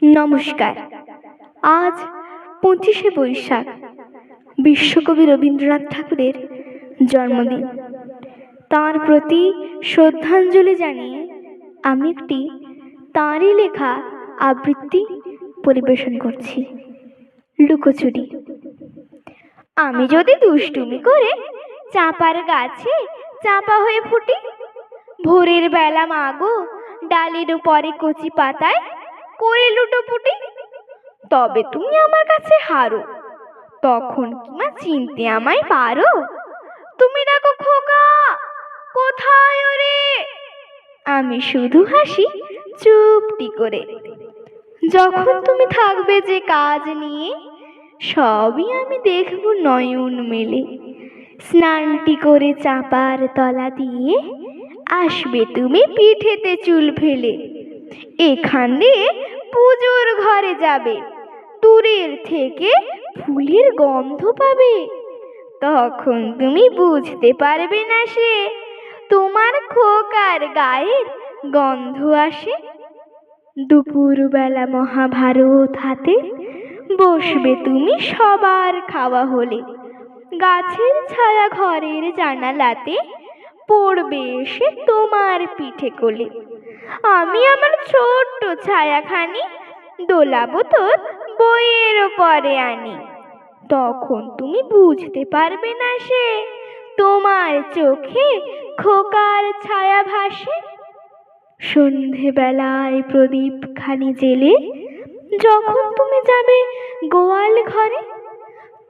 নমস্কার। আজ পঁচিশে বৈশাখ, বিশ্বকবি রবীন্দ্রনাথ ঠাকুরের জন্মদিন। তাঁর প্রতি শ্রদ্ধাঞ্জলি জানিয়ে আমি একটি তাঁরই লেখা আবৃত্তি পরিবেশন করছি। লুকোচুরি। আমি যদি দুষ্টুমি করে চাঁপার গাছে চাঁপা হয়ে ফুটি, ভোরের বেলা মাগো ডালের উপরে কচি পাতায় করে লুটোপুটি? তবে তুমি আমার কাছে হারো। তখন কি মা চিনতে আমায় পারো? তুমি ডাকো খোকা, কোথায় ওরে? আমি শুধু হাসি চুপটি করে। যখন তুমি থাকবে যে কাজ নিয়ে, সবই আমি দেখব নয়ন মেলে। স্নানটি করে চাপার তলা দিয়ে আসবে তুমি পিঠেতে চুল ফেলে। এখান দিয়ে পুজোর ঘরে যাবে। দূরের থেকে ফুলের গন্ধ পাবে। তখন তুমি বুঝতে পারবে না সে, তোমার খোকার গায়ের গন্ধ আসে। দুপুরবেলা মহাভারত হাতে বসবে তুমি সবার খাওয়া হলে। গাছের ছায়া ঘরের জানালাতে পড়বে এসে তোমার পিঠে কোলে। আমি আমার ছোট্ট ছায়াখানি দোলাবো তোর বইয়ের ওপরে আনি। তখন তুমি বুঝতে পারবে না সে, তোমার চোখে খোকার ছায়া ভাসে। সন্ধেবেলায় প্রদীপ খানি জেলে যখন তুমি যাবে গোয়াল ঘরে,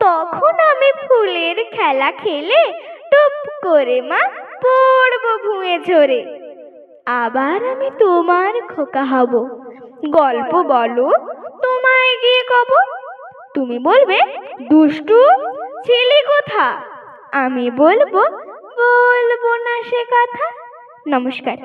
তখন আমি ফুলের খেলা খেলে টুপ করে মা পড়ব ভুঁয়ে ঝরে। আবার আমি তোমার খোকা হব গল্প বলো। তোমায় গিয়ে কব। তুমি বলবে, দুষ্টু, ছেলে কথা? আমি বলব বলব না সে কথা। নমস্কার।